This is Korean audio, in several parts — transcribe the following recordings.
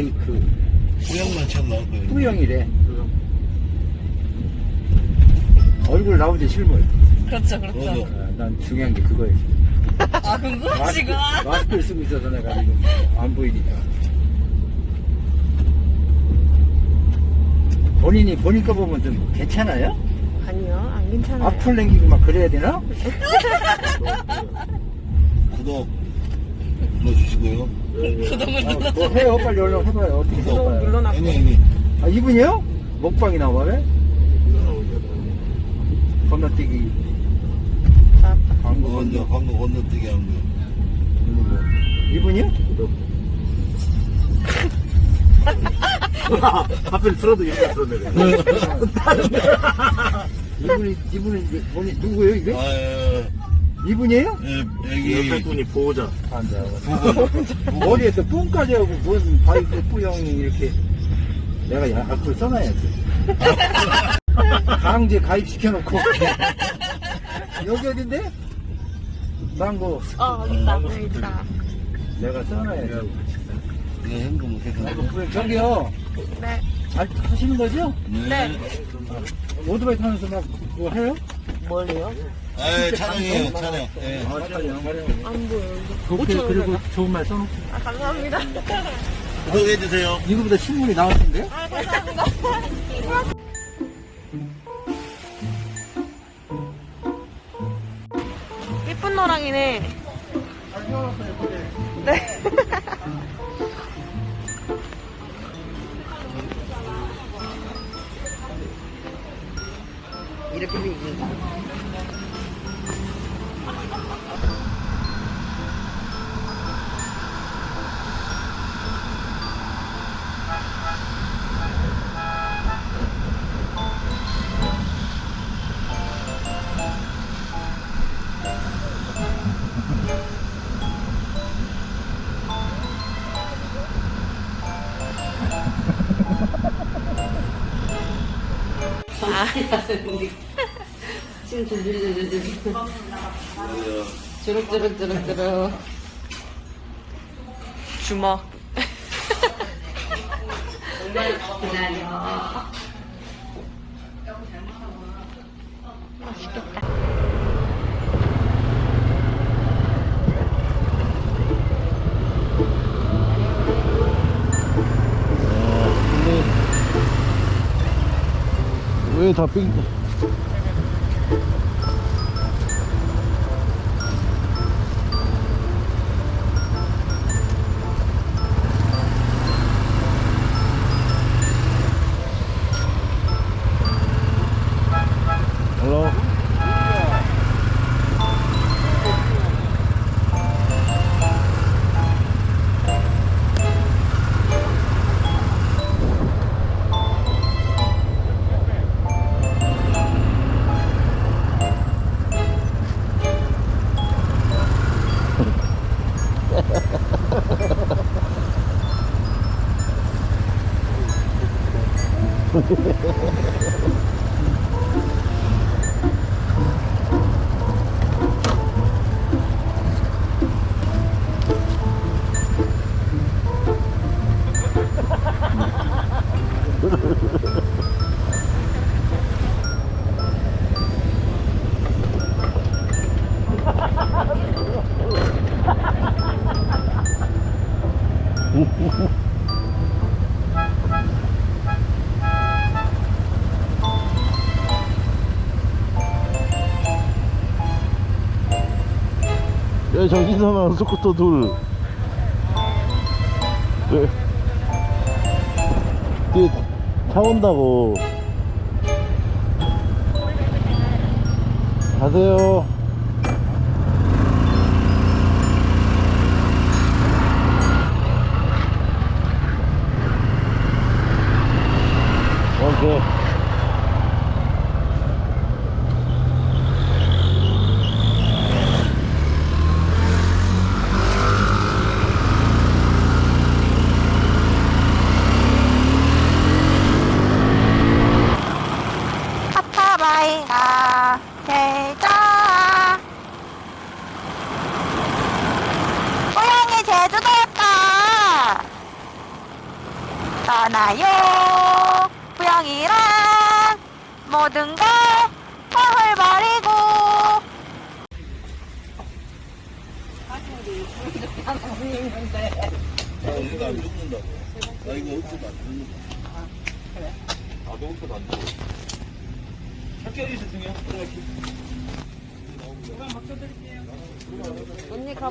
바이크 수영만 참 나올 거예요. 뿌영이래 얼굴 나오지 실물 그렇죠, 그렇죠. 아, 난 중요한 게 그거예요 아, 궁금하시구나. 마스크를 쓰고 있어서 내가 지금 안 보이니까 본인이 본인 거 보면 좀 괜찮아요? 아니요, 안 괜찮아요. 앞을 남기고 막 그래야 되나? 구독 눌러주시고요. 구독을 아, 눌러서. 뭐 해요 빨리 얼른 해봐요 어떻게 구독 눌러놨고. 애니 애니. 아 이분이요? 먹방이 나와 왜? 건너뛰기 아, 광고 건너 광고 건너뛰기 하는 거. 이분이요? 하필 들어도 얘기가 들었네. 이분이 이분이 이제 본인 누구예요 이게? 아, 예, 이분이에요? 예, 옆에 여기 분이 보호자. 앉아. 머리에서 뿜까지 하고 무슨 바이크 뿌형이 이렇게 내가 야- 앞을 써놔야지. 강제 가입시켜놓고 여기 어딘데? 망고 어, 있다. 여기 있다. 내가 써놔야지. 이거 현금 계산. 저기요 네. 잘 하시는 거죠? 네. 오토바이 타면서 막 그거 해요? 뭘요? 아, 촬영이에요, 촬영. 예. 아. 안 보여요. 오케이, 5천 그리고 원. 좋은 말 써놓고. 아, 감사합니다. 구독해주세요. 이거보다 신문이 나왔던데? 아, 감사합니다. 예쁜 노랑이네. 네. 이렇게 돼있 는 거. 지금 줄줄줄줄줄. 주룩주룩주룩주룩. 주먹. 기다려. 맛있겠다. 왜다 삥? 야 정신사나운 스쿠터 둘. 왜? 뒤에 차 온다고. 가세요 오케이 파파바이가 제자 고양이 제주도 왔다 떠나요 부영이랑 모든 걸 헐헐 버리고 나 이거 안 죽는다고. 나 이거 없어도 안 죽는다. 나도 없어도 안 죽어. 학교에 있어 중요. 언니 가.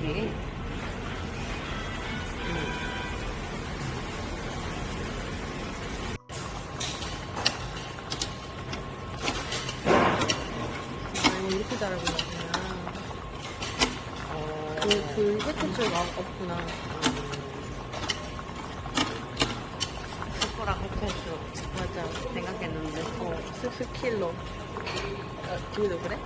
그래. 아니, 이렇게 자르고 있구나. 그, 그, 끝에 쪽 없- 없구나. 거랑 해체했어. 맞아. 생각했는데. 어, 쓱쓱 킬러. 아, 뒤에도 그래?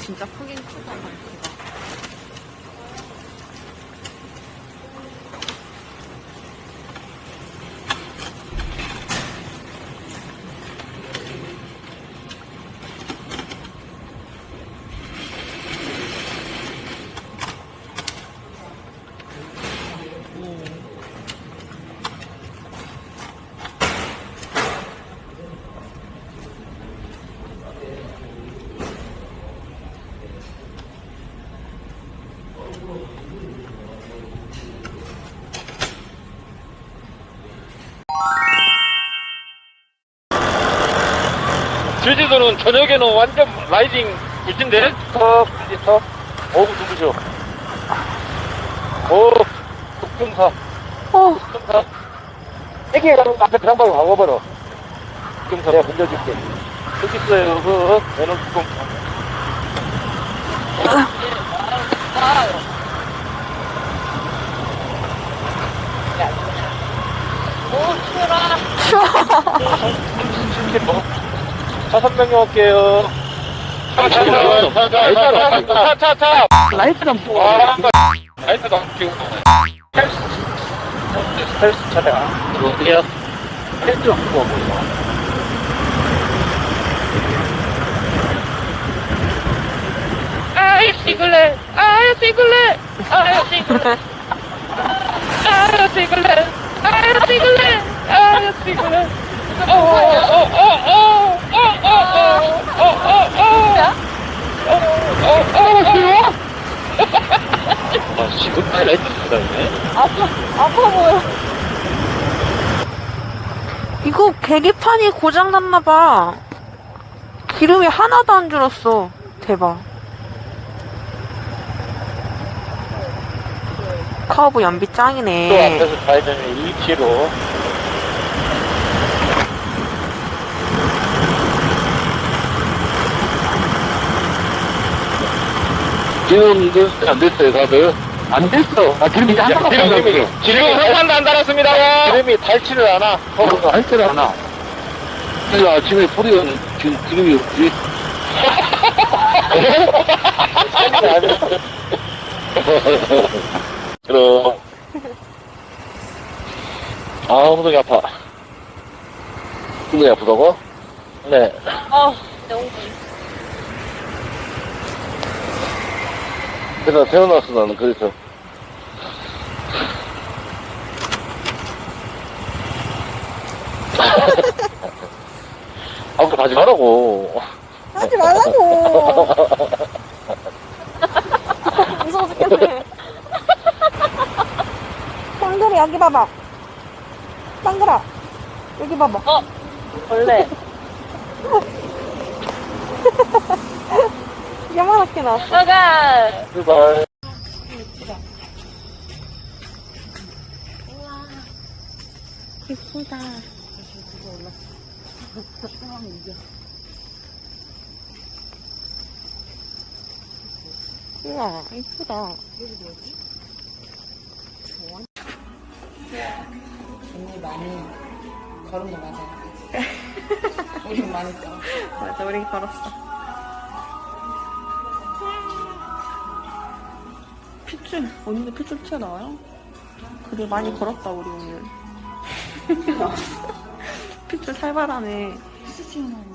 진짜 크긴 크다. 바퀴가. 제주도는 저녁에는 완전 라이딩 굿인데? 턱, 턱. 어우, 누구죠? 어, 독tum사. 어, 독tum사. 애기 가면 앞에 그 장박을 가봐버려. 독tum사 내가 건져줄게. 여기 있어요, 그, 내놓은 독tum사. 추워. 다섯 명이 올게요. 차, 차, 차, 차, 차, 차. 라이트는 뭐? 라이트도 안 켜고. 헬스. 차대가. 어떻게요? 헬스 안 켜고 보이나? 아이, 시글레! 아이, 시글레! 아이, 시글레! 아이, 시글레! 아이, 시글레! 아이, 시글레! 어, 어, 어, 어, 어, 어, 어, 어, 어, 어, 어, 어? 아. 이거 계기판이 고장났나봐. 기름이 하나도 안 줄었어. 대박. 커브 연비 또 짱이네. 앞에서 가야 되면 2km. 지금 이거 안 됐어요, 다들? 안 됐어. 아, 기름 이제 한 번도 안 기름이, 달았어. 기름이 한 번도 안 달았습니다. 기름이 닳지를 않아. 어, 할 때는 하나. 내일 아침에 뿌리가 지금 기름이 없지. 그럼. 아, 엉덩이 아파. 엉덩이 아프다고? 네. 아, 너무 그래서 태어났어, 나는. 그래서. 아무튼 가지 말라고. 하지 말라고. 무서워 죽겠네. 빵들이 여기 봐봐. 빵들아. 여기 봐봐. 원래. 야만하게 나왔어. 너가 출발. 예쁘다. 우와, 이쁘다. 언니 많이 걸은 거 맞아. 우리 많이 걸어. 맞아, 우리 걸었어. 핏줄, 언니도 핏줄 튀어나와요? 그래, 많이 걸었다, 우리 오늘. 핏줄 많이 보는